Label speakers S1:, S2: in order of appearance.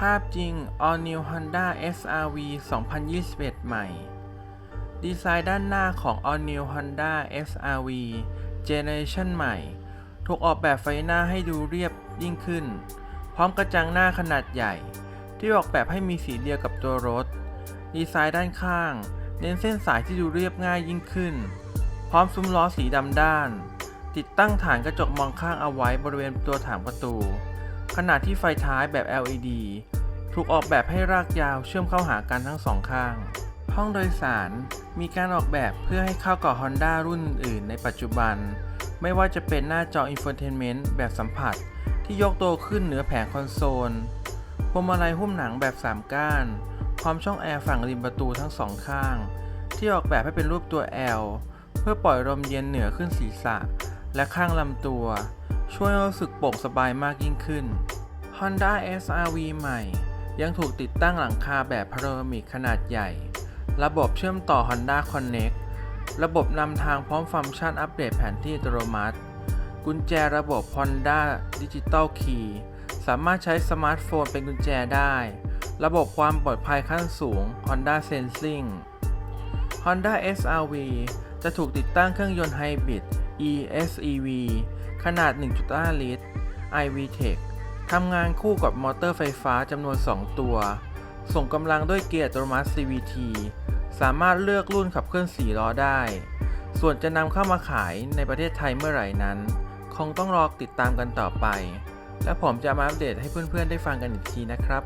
S1: ภาพจริง All New Honda SRV 2021 ใหม่ ดีไซน์ด้านหน้าของ All New Honda SRV Generation ใหม่ ถูกออกแบบไฟหน้าให้ดูเรียบยิ่งขึ้น พร้อมกระจังหน้าขนาดใหญ่ ที่ออกแบบให้มีสีเดียวกับตัวรถ ดีไซน์ด้านข้าง เน้นเส้นสายที่ดูเรียบง่ายยิ่งขึ้น พร้อมซุ้มล้อสีดำด้าน ติดตั้งฐานกระจกมองข้างเอาไว้บริเวณตัวถังประตู ขณะที่ไฟท้ายแบบ LED ถูกออกแบบให้รากยาวเชื่อมเข้าหากันทั้งสองข้าง ห้องโดยสารมีการออกแบบเพื่อให้เข้ากับ Honda รุ่นอื่นในปัจจุบัน ไม่ว่าจะเป็นหน้าจอ Infotainment แบบสัมผัส ที่ยกตัวขึ้นเหนือแผงคอนโซลพวงมาลัยหุ้มหนังแบบ 3 ก้าน พร้อมช่องแอร์ฝั่งริมประตูทั้งสองข้าง ที่ออกแบบให้เป็นรูปตัว L เพื่อปล่อยลมเย็นเหนือขึ้นศีรษะ และข้างลำตัว ช่วยให้รู้สึกโปร่งสบายมากยิ่งขึ้น Honda SRV ใหม่ ยังถูกติดตั้งหลังคาแบบพาโนรามิกขนาดใหญ่ ระบบเชื่อมต่อ Honda Connect ระบบนำทางพร้อมฟังก์ชันอัปเดตแผนที่อัตโนมัติ กุญแจระบบ Honda Digital Key สามารถใช้สมาร์ทโฟนเป็นกุญแจได้ ระบบความปลอดภัยขั้นสูง Honda Sensing Honda SRV จะถูกติดตั้งเครื่องยนต์ไฮบริด ESEV ขนาด 1.5 ลิตร iVTEC ทำงานคู่กับมอเตอร์ไฟฟ้าจำนวน 2 ตัว ส่งกำลังด้วยเกียร์อัตโนมัติ CVT สามารถเลือกรุ่นขับเคลื่อน 4 ล้อได้ ส่วนจะนำเข้ามาขายในประเทศไทยเมื่อไหร่นั้น คงต้องรอติดตามกันต่อไป และผมจะมาอัปเดตให้เพื่อนๆได้ฟังกันอีกทีนะครับ